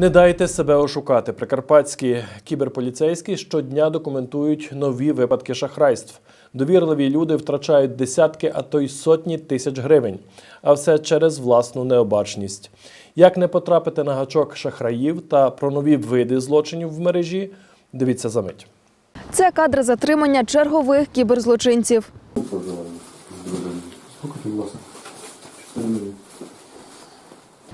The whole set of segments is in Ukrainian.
Не дайте себе ошукати. Прикарпатські кіберполіцейські щодня документують нові випадки шахрайств. Довірливі люди втрачають десятки, а то й сотні тисяч гривень. А все через власну необачність. Як не потрапити на гачок шахраїв та про нові види злочинів в мережі? Дивіться за мить. Це кадри затримання чергових кіберзлочинців. Будь ласка.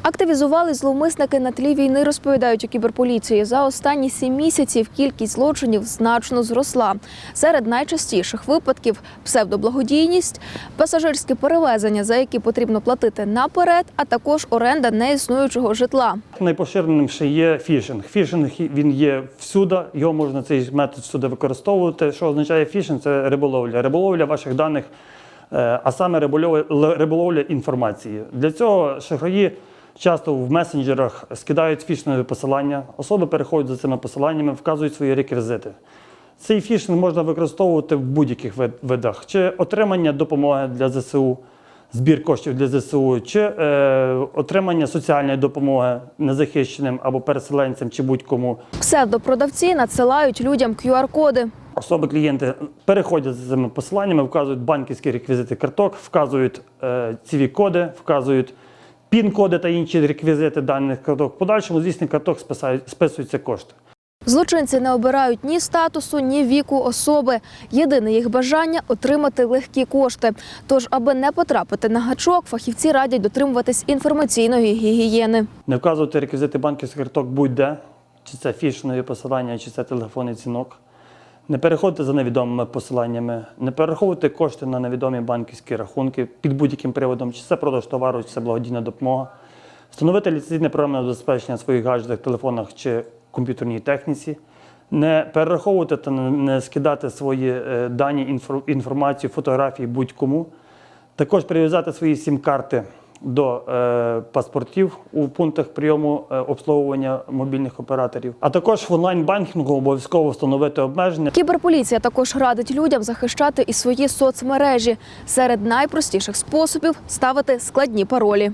Активізували зловмисники на тлі війни, розповідають у кіберполіції. За останні сім місяців кількість злочинів значно зросла. Серед найчастіших випадків псевдоблагодійність, пасажирське перевезення, за які потрібно платити наперед, а також оренда неіснуючого житла. Найпоширеніший є фішинг. Фішинг він є всюди, його можна цей метод всюди використовувати. Що означає фішинг? Це риболовля. Риболовля ваших даних, е, а саме риболовля інформації. Для цього шахраї часто в месенджерах скидають фішингові посилання, особи переходять за цими посиланнями, вказують свої реквізити. Цей фішинг можна використовувати в будь-яких видах, чи отримання допомоги для ЗСУ, збір коштів для ЗСУ, чи е, отримання соціальної допомоги незахищеним або переселенцям, чи будь-кому. Псевдопродавці надсилають людям QR-коди. Особи клієнти переходять за цими посиланнями, вказують банківські реквізити карток, вказують е, ціві коди, вказують пін-коди та інші реквізити даних карток. В подальшому, звісно, карток списуються кошти. Злочинці не обирають ні статусу, ні віку особи. Єдине їх бажання отримати легкі кошти. Тож, аби не потрапити на гачок, фахівці радять дотримуватись інформаційної гігієни. Не вказувати реквізити банківських карток будь-де, чи це фішингові посилання, чи це телефонний дзвінок. Не переходити за невідомими посиланнями, не перераховувати кошти на невідомі банківські рахунки під будь-яким приводом, чи це продаж товару, чи це благодійна допомога. Встановити ліцензійне програмне забезпечення на своїх гаджетах, телефонах чи комп'ютерній техніці. Не перераховувати та не- не скидати свої е, дані, інформацію, фотографії будь-кому. Також прив'язати свої сім-карти до е, паспортів у пунктах прийому е, обслуговування мобільних операторів. А також в онлайн-банкінгу обов'язково встановити обмеження. Кіберполіція також радить людям захищати і свої соцмережі. Серед найпростіших способів ставити складні паролі.